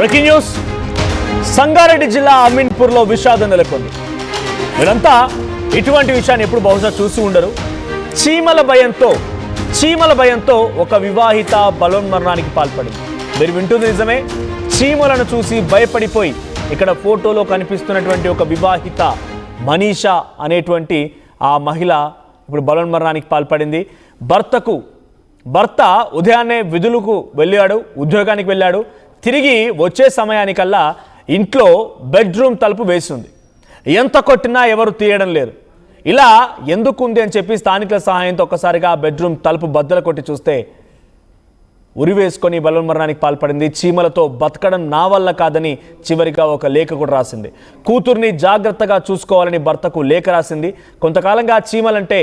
Breaking news. Sangareddy జిల్లా అమీన్పూర్లో విషాదం నెలకొంది. మీరంతా ఇటువంటి విషయాన్ని ఎప్పుడు బహుశా చూసి ఉండరు. చీమల భయంతో చీమల భయంతో ఒక వివాహిత బలోన్మరణానికి పాల్పడింది. మీరు వింటుంది నిజమే చీమలను చూసి భయపడిపోయి ఇక్కడ ఫోటోలో కనిపిస్తున్నటువంటి ఒక వివాహిత మనీషా అనేటువంటి ఆ మహిళ ఇప్పుడు బలోన్మరణానికి పాల్పడింది. భర్తకు భర్త ఉదయాన్నే విధులకు వెళ్ళాడు ఉద్యోగానికి వెళ్ళాడు. తిరిగి వచ్చే సమయానికల్లా ఇంట్లో బెడ్రూమ్ తలుపు వేసింది. ఎంత కొట్టినా ఎవరు తీయడం లేరు ఇలా ఎందుకు ఉంది అని చెప్పి స్థానికుల సహాయంతో ఒక్కసారిగా బెడ్రూమ్ తలుపు బద్దలు కొట్టి చూస్తే ఉరి వేసుకొని బలవన్మరణానికి పాల్పడింది. చీమలతో బతకడం నా వల్ల కాదని చివరిగా ఒక లేఖ కూడా రాసింది. కూతుర్ని జాగ్రత్తగా చూసుకోవాలని భర్తకు లేఖ రాసింది. కొంతకాలంగా చీమలంటే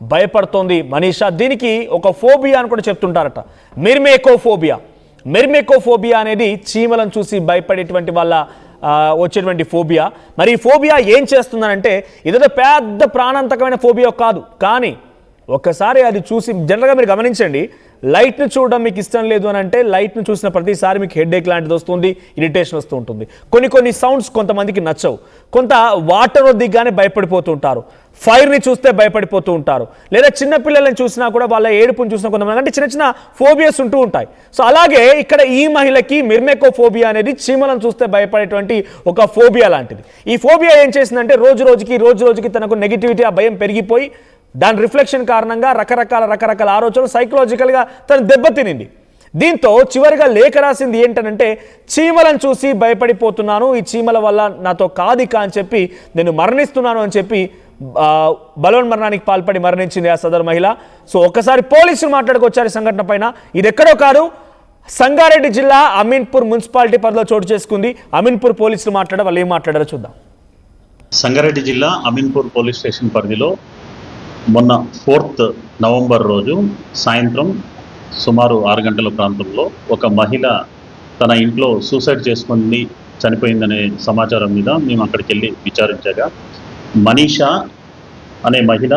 భయపడుతోంది మనీషా. దీనికి ఒక ఫోబియా అని కూడా చెప్తుంటారట. మెర్మేకోఫోబియా మెర్మెకోఫోబియా అనేది చీమలను చూసి భయపడేటువంటి వాళ్ళ వచ్చేటువంటి ఫోబియా. మరి ఈ ఫోబియా ఏం చేస్తుందనంటే ఇదేదో పెద్ద ప్రాణాంతకమైన ఫోబియా కాదు. కానీ ఒక్కసారి అది చూసి జనరల్గా మీరు గమనించండి లైట్ని చూడడం మీకు ఇష్టం లేదు అని అంటే లైట్ని చూసిన ప్రతిసారి మీకు హెడ్ ఏక్ లాంటిది వస్తుంది ఇరిటేషన్ వస్తూ ఉంటుంది. కొన్ని కొన్ని సౌండ్స్ కొంతమందికి నచ్చవు. కొంత వాటర్ దిగ్గానే భయపడిపోతూ ఉంటారు. ఫైర్ని చూస్తే భయపడిపోతూ ఉంటారు. లేదా చిన్నపిల్లలను చూసినా కూడా వాళ్ళ ఏడుపుని చూసినా కొంతమంది అంటే చిన్న చిన్న ఫోబియాస్ ఉంటూ ఉంటాయి. సో అలాగే ఇక్కడ ఈ మహిళకి మిర్మెకో ఫోబియా అనేది చీమలను చూస్తే భయపడేటువంటి ఒక ఫోబియా లాంటిది. ఈ ఫోబియా ఏం చేసిందంటే రోజు రోజుకి రోజు రోజుకి తనకు నెగిటివిటీ ఆ భయం పెరిగిపోయి దాని రిఫ్లెక్షన్ కారణంగా రకరకాల రకరకాల ఆలోచనలు సైకలాజికల్గా తను దెబ్బతినింది. దీంతో చివరిగా లేఖ రాసింది ఏంటనంటే చీమలను చూసి భయపడిపోతున్నాను ఈ చీమల వల్ల నాతో కాదిక అని చెప్పి నేను మరణిస్తున్నాను అని చెప్పి బలవన్ మరణానికి పాల్పడి మరణించింది ఆ సదరు మహిళ. సో ఒక్కసారి పోలీసులు మాట్లాడుకొచ్చారు ఈ సంఘటన పైన. ఇది ఎక్కడో కాదు సంగారెడ్డి జిల్లా అమీన్పూర్ మున్సిపాలిటీ పరిధిలో చోటు చేసుకుంది. అమీన్పూర్ పోలీసులు మాట్లాడారు వాళ్ళు ఏం మాట్లాడారో చూద్దాం. సంగారెడ్డి జిల్లా అమీన్పూర్ పోలీస్ స్టేషన్ పరిధిలో మొన్న ఫోర్త్ నవంబర్ రోజు సాయంత్రం సుమారు ఆరు గంటల ప్రాంతంలో ఒక మహిళ తన ఇంట్లో సూసైడ్ చేసుకుని చనిపోయిందనే సమాచారం మీద మేము అక్కడికి వెళ్ళి విచారించగా. మనీషా అనే మహిళ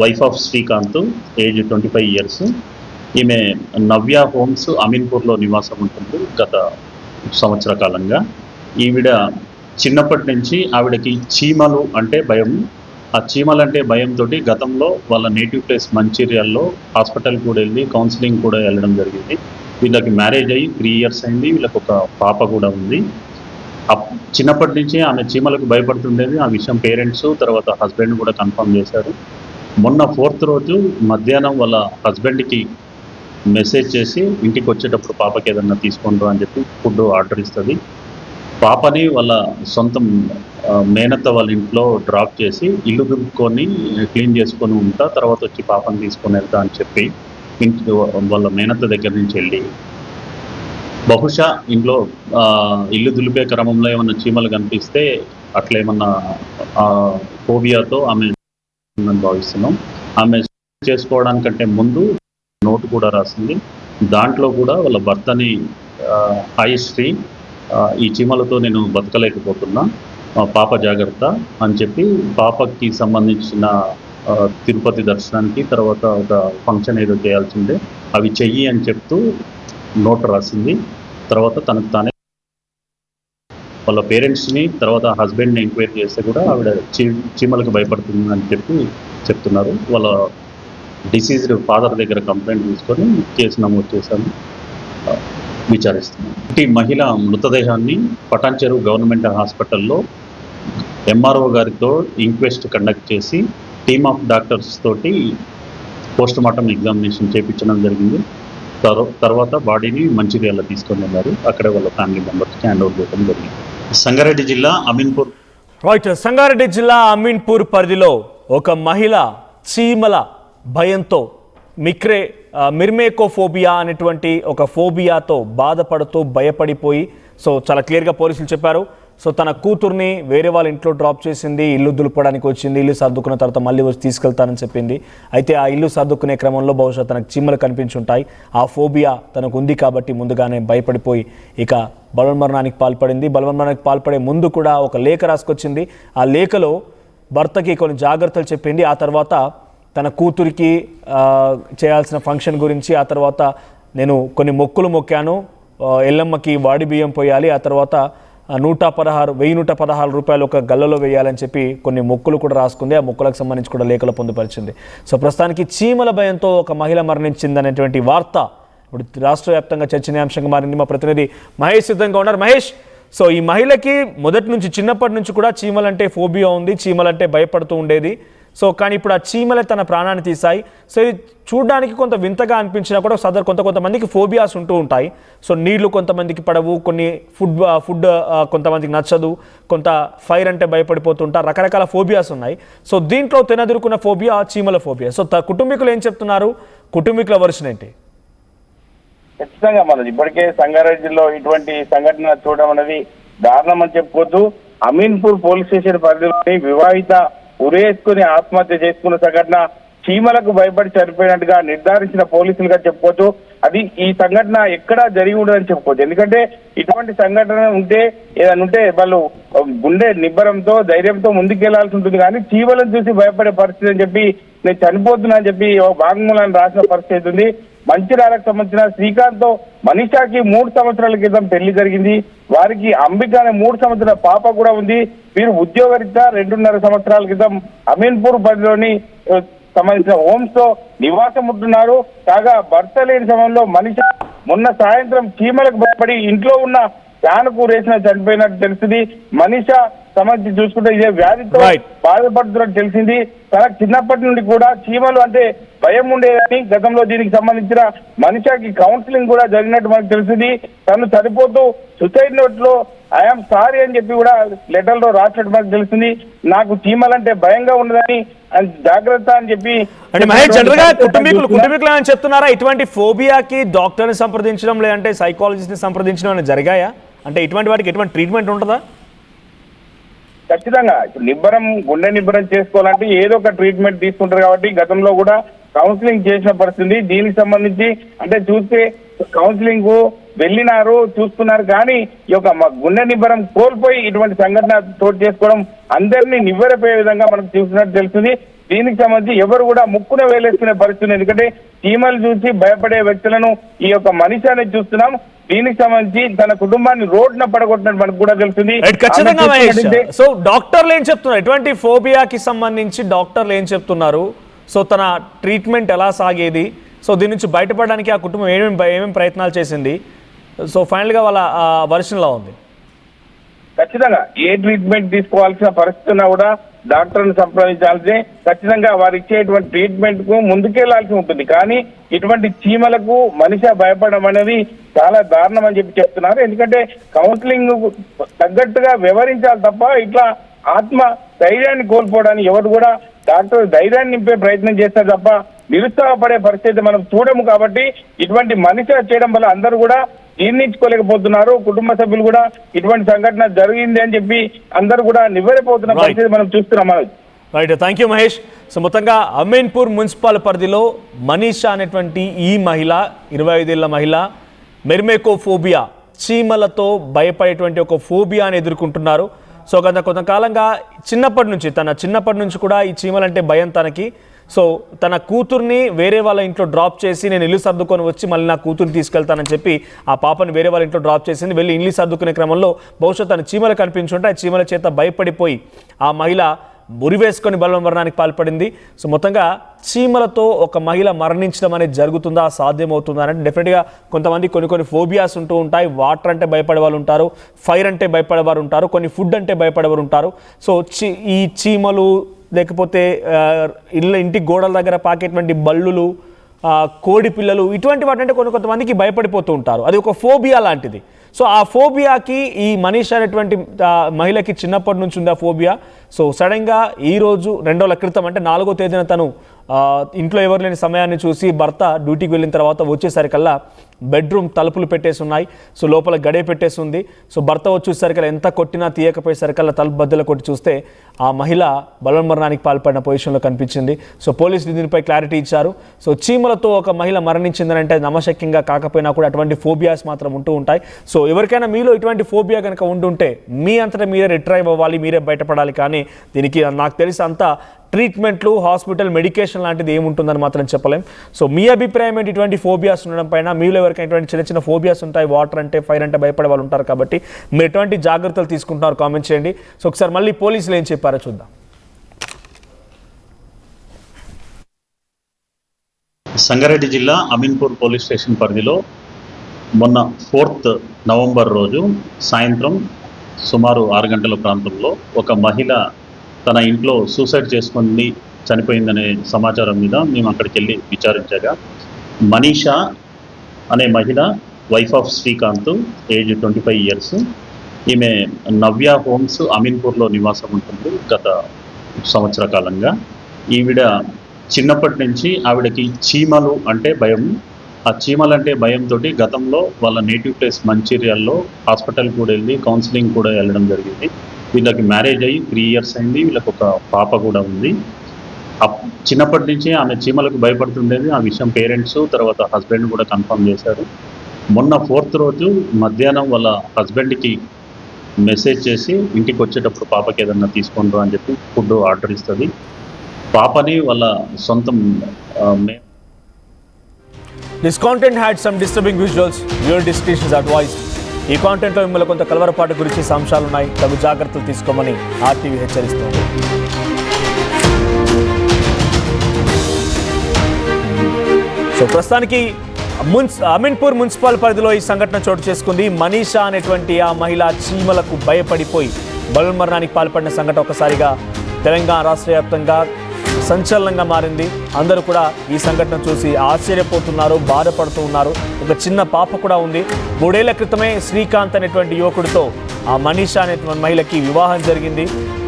wife of Srikanth age twenty five years ఈమె నవ్య హోమ్స్ అమీన్పూర్లో నివాసం ఉంటుంది గత సంవత్సర కాలంగా. ఈవిడ చిన్నప్పటి నుంచి ఆవిడకి చీమలు అంటే భయం ఆ చీమలంటే భయంతో గతంలో వాళ్ళ నేటివ్ ప్లేస్ మంచిర్యాల్లో హాస్పిటల్ కూడా వెళ్ళి కౌన్సిలింగ్ కూడా వెళ్ళడం జరిగింది. వీళ్ళకి మ్యారేజ్ అయ్యి త్రీ ఇయర్స్ అయింది. వీళ్ళకి ఒక పాప కూడా ఉంది. అప్- చిన్నప్పటి నుంచే ఆమె చీమలకు భయపడుతుండేది. ఆ విషయం పేరెంట్స్ తర్వాత హస్బెండ్ కూడా కన్ఫర్మ్ చేశారు. మొన్న ఫోర్త్ రోజు మధ్యాహ్నం వాళ్ళ హస్బెండ్కి మెసేజ్ చేసి ఇంటికి వచ్చేటప్పుడు పాపకి ఏదన్నా తీసుకుంటారు అని చెప్పి ఫుడ్ ఆర్డర్ ఇస్తుంది. పాపని వాళ్ళ సొంతం మేనత మేనత్త వాళ్ళ ఇంట్లో డ్రాప్ చేసి ఇల్లు దులుపుకొని క్లీన్ చేసుకొని ఉంటా తర్వాత వచ్చి పాపని తీసుకొని వెళ్తా అని చెప్పి ఇంటి వాళ్ళ మేనత్త దగ్గర నుంచి వెళ్ళి బహుశా ఇంట్లో ఇల్లు దులిపే క్రమంలో ఏమన్నా చీమలు కనిపిస్తే అట్లా ఏమన్నా ఫోబియాతో ఆమె భావిస్తున్నాం. ఆమె చేసుకోవడానికంటే ముందు నోటు కూడా రాసింది. దాంట్లో కూడా వాళ్ళ భర్తని హై శ్రీ ఈ చీమలతో నేను బతకలేకపోతున్నా. పాప జాగ్రత్త అని చెప్పి పాపకి సంబంధించిన తిరుపతి దర్శనానికి తర్వాత ఒక ఫంక్షన్ ఏదో చేయాల్సిందే. అవి చెయ్యి అని చెప్తూ నోట్ రాసింది. తర్వాత తనకు తానే వాళ్ళ పేరెంట్స్ని తర్వాత హస్బెండ్ని ఎంక్వైరీ చేస్తే కూడా ఆవిడ చీ చీమలకు భయపడుతుంది అని చెప్పి చెప్తున్నారు. వాళ్ళ డిసీజ్డ్ ఫాదర్ దగ్గర కంప్లైంట్ తీసుకొని కేసు నమోదు చేశాను. విచారిస్తున్నాం ఈ మహిళ మృతదేహాన్ని పటాన్చెరు గవర్నమెంట్ హాస్పిటల్లో ఎంఆర్ఓ గారితో ఇంక్వెస్ట్ కండక్ట్ చేసి టీమ్ ఆఫ్ డాక్టర్స్ తోటి పోస్ట్ మార్టం ఎగ్జామినేషన్ చేయించడం జరిగింది. తర్వా- తర్వాత బాడీని మంచిర్యాల తీసుకొని వెళ్ళారు. అక్కడ వాళ్ళ ఫ్యామిలీ మెంబర్స్కి హ్యాండ్ ఓవర్ చేయడం జరిగింది. సంగారెడ్డి జిల్లా అమీన్పూర్ రైట్ సంగారెడ్డి జిల్లా అమీన్పూర్ పరిధిలో ఒక మహిళ చీమల భయంతో మిక్రే మిర్మేకోఫోబియా అనేటువంటి ఒక ఫోబియాతో బాధపడుతూ భయపడిపోయి సో చాలా క్లియర్గా పోలీసులు చెప్పారు. సో తన కూతుర్ని వేరే వాళ్ళ ఇంట్లో డ్రాప్ చేసింది ఇల్లు దులుపడానికి వచ్చింది ఇల్లు సర్దుకున్న తర్వాత మళ్ళీ వచ్చి తీసుకెళ్తానని చెప్పింది. అయితే ఆ ఇల్లు సర్దుకునే క్రమంలో బహుశా తనకు చీమలు కనిపించుంటాయి. ఆ ఫోబియా తనకు ఉంది కాబట్టి ముందుగానే భయపడిపోయి ఇక బలవన్మరణానికి పాల్పడింది. బలవన్మరణానికి పాల్పడే ముందు కూడా ఒక లేఖ రాసుకొచ్చింది. ఆ లేఖలో భర్తకి కొన్ని జాగ్రత్తలు చెప్పింది. ఆ తర్వాత తన కూతురికి చేయాల్సిన ఫంక్షన్ గురించి ఆ తర్వాత నేను కొన్ని మొక్కులు మొక్కాను. ఎల్లమ్మకి వాడి బియ్యం పోయాలి. ఆ తర్వాత నూట పదహారు వెయ్యి నూట పదహారు రూపాయలు ఒక గల్లలో వేయాలని చెప్పి కొన్ని మొక్కులు కూడా రాసుకుంది. ఆ మొక్కులకు సంబంధించి కూడా లేఖలు పొందుపరిచింది. సో ప్రస్తుతానికి చీమల భయంతో ఒక మహిళ మరణించిందనేటువంటి వార్త ఇప్పుడు రాష్ట్ర వ్యాప్తంగా చర్చనీయాంశంగా మారింది. మా ప్రతినిధి మహేష్ సిద్ధంగా ఉన్నారు. మహేష్ సో ఈ మహిళకి మొదటి నుంచి చిన్నప్పటి నుంచి కూడా చీమలంటే ఫోబియా ఉంది. చీమలంటే భయపడుతూ ఉండేది. సో కానీ ఇప్పుడు ఆ చీమలే తన ప్రాణాన్ని తీశాయి. సో ఇది చూడడానికి కొంత వింతగా అనిపించినా కూడా సదర్ కొంత కొంతమందికి ఫోబియాస్ ఉంటూ ఉంటాయి. సో నీళ్ళు కొంతమందికి పడవు కొన్ని ఫుడ్ ఫుడ్ కొంతమందికి నచ్చదు కొంత ఫైర్ అంటే భయపడిపోతుంటారు రకరకాల ఫోబియాస్ ఉన్నాయి. సో దీంట్లో తినదురుకున్న ఫోబియా చీమల ఫోబియా. సో కుటుంబీకులు ఏం చెప్తున్నారు? కుటుంబీకుల వర్షన్ ఏంటి? ఖచ్చితంగా మనది. ఇప్పటికే సంగారెడ్డిలో ఇటువంటి సంఘటన చూడడం అనేది దారుణం అని చెప్పుకోవద్దు. అమీన్పూర్ పోలీస్ స్టేషన్ పరిధిలోని వివాహిత ఉరేసుకుని ఆత్మహత్య చేసుకున్న సంఘటన చీమలకు భయపడి చనిపోయినట్టుగా నిర్ధారించిన పోలీసులుగా చెప్పుకోవచ్చు. అది ఈ సంఘటన ఎక్కడా జరిగి ఉండదని చెప్పుకోవచ్చు. ఎందుకంటే ఇటువంటి సంఘటన ఉంటే ఏదైనా ఉంటే వాళ్ళు గుండె నిబ్బరంతో ధైర్యంతో ముందుకెళ్ళాల్సి ఉంటుంది. కానీ చీమలను చూసి భయపడే పరిస్థితి అని చెప్పి నేను చనిపోతున్నా అని చెప్పి వాంగ్మూలాన్ని వాగ్మూలాన్ని రాసిన పరిస్థితి ఉంది. మంచిర్యాలకు సంబంధించిన శ్రీకాంత్తో మనీషాకి మూడు సంవత్సరాల క్రితం పెళ్ళి జరిగింది. వారికి అంబిక అనే మూడు సంవత్సరాల పాప కూడా ఉంది. వీరు ఉద్యోగరీత్యా రెండున్నర సంవత్సరాల క్రితం అమీన్పూర్ బదిలోని సంబంధించిన హోమ్స్తో నివాసం ఉంటున్నారు. కాగా భర్త లేని సమయంలో మనిషి మొన్న సాయంత్రం చీమలకు భయపడి ఇంట్లో ఉన్న ఫ్యాన్ కూరేసిన చనిపోయినట్టు తెలిసింది మనిష సంబంధించి చూసుకుంటే ఇదే వ్యాధితో. బాధపడుతున్నట్టు తెలిసింది. తనకు చిన్నప్పటి నుండి కూడా చీమలు అంటే భయం ఉండేదని గతంలో దీనికి సంబంధించిన మనిషికి కౌన్సిలింగ్ కూడా జరిగినట్టు మనకు తెలిసింది. తను చనిపోతూ సుసైడ్ నోట్లో ఐఎమ్ సారీ అని చెప్పి కూడా లెటర్లో రాసినట్టు మనకు తెలిసింది. నాకు చీమలంటే భయంగా ఉండదని జాగ్రత్త అని చెప్పి అంటే మహేష్ జనరల్గా కుటుంబీకులు కుటుంబీకులు ఏమైనా చెప్తున్నారా? ఇటువంటి ఫోబియాకి డాక్టర్ని సంప్రదించడం లేదంటే సైకాలజిస్ట్ని సంప్రదించడం ఏమైనా జరిగాయా? అంటే ఇటువంటి వాటికి ఎటువంటి ట్రీట్మెంట్ ఉంటుందా? ఖచ్చితంగా. ఇప్పుడు నిబ్బరం గుండె నిబ్బరం చేసుకోవాలంటే ఏదో ఒక ట్రీట్మెంట్ తీసుకుంటారు కాబట్టి గతంలో కూడా కౌన్సిలింగ్ చేసిన పరిస్థితి. దీనికి సంబంధించి అంటే చూస్తే కౌన్సిలింగ్కు వెళ్ళినారు చూస్తున్నారు కానీ ఈ యొక్క గుండె నిబ్బరం కోల్పోయి ఇటువంటి సంఘటన చోటు చేసుకోవడం అందరినీ నివ్వెరపోయే విధంగా మనం చూసినట్టు తెలుస్తుంది. దీనికి సంబంధించి ఎవరు కూడా ముక్కున వేలేసుకునే పరిస్థితి ఎందుకంటే చీమలు చూసి భయపడే వ్యక్తులను ఈ యొక్క మనిషి అనేది చూస్తున్నాం. దీనికి సంబంధించి తన కుటుంబాన్ని రోడ్డున పడగొట్టినట్టు మనకు కూడా తెలుస్తుంది. ఖచ్చితంగా సో డాక్టర్లు ఏం చెప్తున్నారు? ఎటువంటి ఫోబియాకి సంబంధించి డాక్టర్లు ఏం చెప్తున్నారు? సో తన ట్రీట్మెంట్ ఎలా సాగేది? సో దీని నుంచి బయటపడడానికి ఆ కుటుంబం ఏమేమి ఏమేమి ప్రయత్నాలు చేసింది? సో ఫైనల్గా వాళ్ళ వర్షన్లో ఉంది. ఖచ్చితంగా ఏ ట్రీట్మెంట్ తీసుకోవాల్సిన పరిస్థితి ఉన్నా కూడా డాక్టర్ని సంప్రదించాల్సి ఖచ్చితంగా వారు ఇచ్చేటువంటి ట్రీట్మెంట్కు ముందుకెళ్ళాల్సి ఉంటుంది. కానీ ఇటువంటి చీమలకు మనిషి భయపడడం అనేది చాలా దారుణం అని చెప్పి చెప్తున్నారు. ఎందుకంటే కౌన్సిలింగ్ తగ్గట్టుగా వివరించాలి తప్ప ఇట్లా ఆత్మ ధైర్యాన్ని కోల్పోవడానికి ఎవరు కూడా డాక్టర్ ధైర్యాన్ని నింపే ప్రయత్నం చేస్తారు తప్ప నిరుత్సాహపడే పరిస్థితి మనం చూడము కాబట్టి ఇటువంటి మనిషి చేయడం వల్ల అందరూ కూడా జీర్ణించుకోలేకపోతున్నారు. కుటుంబ సభ్యులు కూడా ఇటువంటి సంఘటన జరిగింది అని చెప్పి అందరూ కూడా నివ్వెరపోతున్న. పరిస్థితి మనం చూస్తున్నాం Manoj. Right thank you Mahesh so మొత్తంగా అమీన్పూర్ మున్సిపల్ పరిధిలో మనీషా అనేటువంటి ఈ మహిళ ఇరవై ఐదేళ్ళ మహిళ మెర్మేకోఫోబియా చీమలతో భయపడేటువంటి ఒక ఫోబియాని ఎదుర్కొంటున్నారు. సో గత కొంతకాలంగా చిన్నప్పటి నుంచి తన చిన్నప్పటి నుంచి కూడా ఈ చీమలంటే భయం తనకి. సో తన కూతుర్ని వేరే వాళ్ళ ఇంట్లో డ్రాప్ చేసి నేను ఇల్లు సర్దుకొని వచ్చి మళ్ళీ నా కూతుర్ని తీసుకెళ్తానని చెప్పి ఆ పాపని వేరే వాళ్ళ ఇంట్లో డ్రాప్ చేసింది. వెళ్ళి ఇల్లు సర్దుకునే క్రమంలో బహుశా తన చీమలు కనిపించుంటే ఆ చీమల చేత భయపడిపోయి ఆ మహిళ ఉరివేసుకొని బలం మరణానికి పాల్పడింది. సో మొత్తంగా చీమలతో ఒక మహిళ మరణించడం అనేది జరుగుతుందా? సాధ్యమవుతుందా? అంటే డెఫినెట్గా కొంతమంది కొన్ని కొన్ని ఫోబియాస్ ఉంటూ ఉంటాయి. వాటర్ అంటే భయపడే వాళ్ళు ఉంటారు. ఫైర్ అంటే భయపడేవారు ఉంటారు. కొన్ని ఫుడ్ అంటే భయపడేవారు ఉంటారు. సో చీ ఈ చీమలు లేకపోతే ఇళ్ళ ఇంటి గోడల దగ్గర పాకేటువంటి బల్లులు కోడి పిల్లలు ఇటువంటి వాటంటే కొన్ని కొంతమందికి భయపడిపోతూ ఉంటారు. అది ఒక ఫోబియా లాంటిది. సో ఆ ఫోబియాకి ఈ మనీష్ అనేటువంటి మహిళకి చిన్నప్పటి నుంచి ఉంది ఆ ఫోబియా? సో సడన్గా ఈ రోజు రెండో క్రితం అంటే నాలుగో తేదీన తను ఇంట్లో ఎవరు లేని సమయాన్ని చూసి భర్త డ్యూటీకి వెళ్ళిన తర్వాత వచ్చేసరికల్లా బెడ్రూమ్ తలుపులు పెట్టేసి ఉన్నాయి. సో లోపల గడే పెట్టేసి ఉంది. సో భర్త వచ్చేసరికి ఎంత కొట్టినా తీయకపోయేసరికల్లా తలుపు బద్దలు కొట్టి చూస్తే ఆ మహిళ బలమరణానికి పాల్పడిన పొజిషన్లో కనిపించింది. సో పోలీసులు దీనిపై క్లారిటీ ఇచ్చారు. సో చీమలతో ఒక మహిళ మరణించిందని అంటే నమ్మశక్యంగా కాకపోయినా కూడా అటువంటి ఫోబియాస్ మాత్రం ఉంటూ ఉంటాయి. సో ఎవరికైనా మీలో ఇటువంటి ఫోబియా కనుక ఉండుంటే మీ అంతటా మీరే రిట్రైవ్ అవ్వాలి మీరే బయటపడాలి. కానీ దీనికి నాకు తెలిసి అంతా ట్రీట్మెంట్లు హాస్పిటల్ మెడికేషన్ లాంటిది ఏముంటుందని మాత్రం చెప్పలేం. సో మీ అభిప్రాయం ఏంటి? ఇటువంటి ఫోబియాస్ ఉండడం పైన మీలో వరకు చిన్న చిన్న ఫోబియాస్ ఉంటాయి. వాటర్ అంటే ఫైర్ అంటే భయపడే వాళ్ళు ఉంటారు కాబట్టి మీరు ఎటువంటి జాగ్రత్తలు తీసుకుంటున్నారు కామెంట్ చేయండి. సో ఒకసారి మళ్ళీ పోలీసులు ఏం చెప్పారో చూద్దాం. సంగారెడ్డి జిల్లా అమీన్పూర్ పోలీస్ స్టేషన్ పరిధిలో మొన్న ఫోర్త్ నవంబర్ రోజు సాయంత్రం సుమారు ఆరు గంటల ప్రాంతంలో ఒక మహిళ తన ఇంట్లో సూసైడ్ చేసుకుని చనిపోయిందనే సమాచారం మీద మేము అక్కడికి వెళ్ళి విచారించగా. మనీషా అనే మహిళ wife of Srikanth age twenty five years ఈమె నవ్య హోమ్స్ అమీన్పూర్లో నివాసం ఉంటుంది గత సంవత్సర కాలంగా. ఈవిడ చిన్నప్పటి నుంచి ఆవిడకి చీమలు అంటే భయం. ఆ చీమలు అంటే భయంతో గతంలో వాళ్ళ నేటివ్ ప్లేస్ మంచిర్యాల్లో హాస్పిటల్ కూడా వెళ్ళి కౌన్సిలింగ్ కూడా వెళ్ళడం జరిగింది. వీళ్ళకి మ్యారేజ్ అయ్యి త్రీ ఇయర్స్ అయింది. వీళ్ళకి ఒక పాప కూడా ఉంది. చిన్నప్పటి నుంచి ఆమె చీమలకు భయపడుతుండేది. ఆ విషయం పేరెంట్స్ తర్వాత హస్బెండ్ కూడా కన్ఫర్మ్ చేశారు. మొన్న ఫోర్త్ రోజు మధ్యాహ్నం వాళ్ళ హస్బెండ్కి మెసేజ్ చేసి ఇంటికి వచ్చేటప్పుడు పాపకి ఏదన్నా తీసుకుంటారు అని చెప్పి ఫుడ్ ఆర్డర్ ఇస్తుంది. పాపని వాళ్ళ సొంతం this content had some disturbing visuals your descriptions advice ఈ కాంటెంట్లో మిమ్మల్ని కొంత కలవరపాటు గురించి అంశాలు ఉన్నాయి తగు జాగ్రత్తలు తీసుకోమని ఆర్టీవీ హెచ్చరిస్తోంది. సో ప్రస్తుతానికి మున్స్ అమీన్పూర్ మున్సిపల్ పరిధిలో ఈ సంఘటన చోటు చేసుకుంది. మనీషా అనేటువంటి ఆ మహిళ చీమలకు భయపడిపోయి బలమరణానికి పాల్పడిన సంఘటన ఒకసారిగా తెలంగాణ రాష్ట్ర వ్యాప్తంగా సంచలనంగా మారింది. అందరూ కూడా ఈ సంఘటన చూసి ఆశ్చర్యపోతున్నారు బాధపడుతూ ఉన్నారు. ఒక చిన్న పాప కూడా ఉంది. మూడేళ్ళ క్రితమే శ్రీకాంత్ అనేటువంటి యువకుడితో ఆ మనీషా అనేటువంటి మహిళకి వివాహం జరిగింది.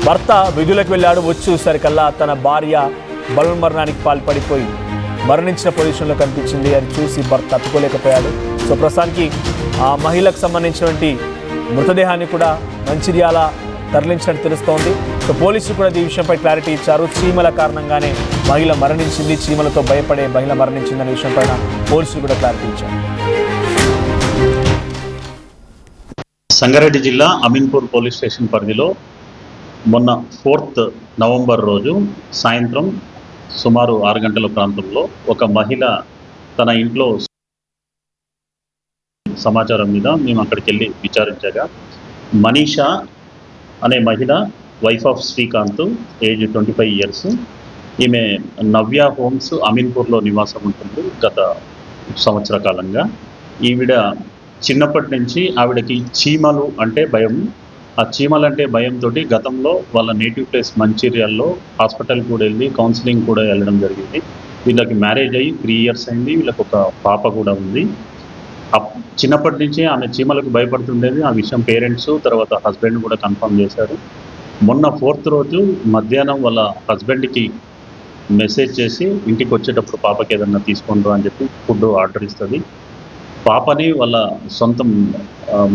భర్త విధులకు వెళ్ళాడు. వచ్చి చూసరికల్లా తన భార్య బలమరణానికి పాల్పడిపోయి మరణించిన పొజిషన్లో కనిపించింది. అది చూసి భర్త తట్టుకోలేకపోయాడు. సో ప్రస్తుతానికి ఆ మహిళకు సంబంధించినటువంటి మృతదేహాన్ని కూడా మంచిర్యాల తరలించినట్టు తెలుస్తోంది. సో పోలీసులు కూడా ఈ విషయంపై క్లారిటీ ఇచ్చారు. చీమల కారణంగానే మహిళ మరణించింది. చీమలతో భయపడే మహిళ మరణించిందనే విషయంపై పోలీసులు కూడా క్లారిటీ ఇచ్చారు. సంగారెడ్డి జిల్లా అమీన్పూర్ పోలీస్ స్టేషన్ పరిధిలో మొన్న ఫోర్త్ నవంబర్ రోజు సాయంత్రం సుమారు ఆరు గంటల ప్రాంతంలో ఒక మహిళ తన ఇంట్లో సమాచారం మీద మేము అక్కడికి వెళ్ళి విచారించగా. మనీషా అనే మహిళ wife of Srikanth age twenty five years ఈమె నవ్య హోమ్స్ అమీన్పూర్లో నివాసం ఉంటుంది గత సంవత్సర కాలంగా. ఈవిడ చిన్నప్పటి నుంచి ఆవిడకి చీమలు అంటే భయం ఆ చీమలంటే భయంతో గతంలో వాళ్ళ నేటివ్ ప్లేస్ మంచిర్యాల్లో హాస్పిటల్ కూడా వెళ్ళి కౌన్సిలింగ్ కూడా వెళ్ళడం జరిగింది. వీళ్ళకి మ్యారేజ్ అయ్యి త్రీ ఇయర్స్ అయింది. వీళ్ళకి ఒక పాప కూడా ఉంది. అప్- చిన్నప్పటి నుంచి ఆమె చీమలకు భయపడుతుండేది. ఆ విషయం పేరెంట్స్ తర్వాత హస్బెండ్ కూడా కన్ఫర్మ్ చేశారు. మొన్న ఫోర్త్ రోజు మధ్యాహ్నం వాళ్ళ హస్బెండ్కి మెసేజ్ చేసి ఇంటికి వచ్చేటప్పుడు పాపకి ఏదన్నా తీసుకుంటారు అని చెప్పి ఫుడ్ ఆర్డర్ ఇస్తుంది. పాపని వాళ్ళ సొంతం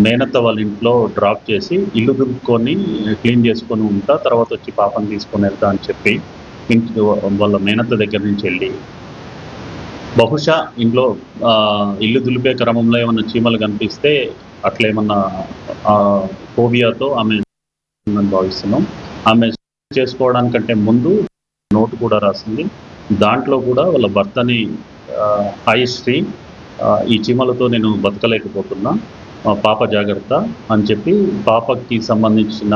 మేనత్త వాళ్ళ ఇంట్లో డ్రాప్ చేసి ఇల్లు దులుపుకొని క్లీన్ చేసుకొని ఉంటా తర్వాత వచ్చి పాపని తీసుకొని వెళ్తా అని చెప్పి ఇంటి వాళ్ళ మేనత్త దగ్గర నుంచి వెళ్ళి బహుశా ఇంట్లో ఇల్లు దులిపే క్రమంలో ఏమన్నా చీమలు కనిపిస్తే అట్లా ఏమన్నా ఫోబియాతో ఆమె భావిస్తున్నాం. ఆమె చేసుకోవడానికంటే ముందు నోటు కూడా రాసింది. దాంట్లో కూడా వాళ్ళ భర్తని హై శ్రీ ఈ చీమలతో నేను బతకలేకపోతున్నా. పాప జాగ్రత్త అని చెప్పి పాపకి సంబంధించిన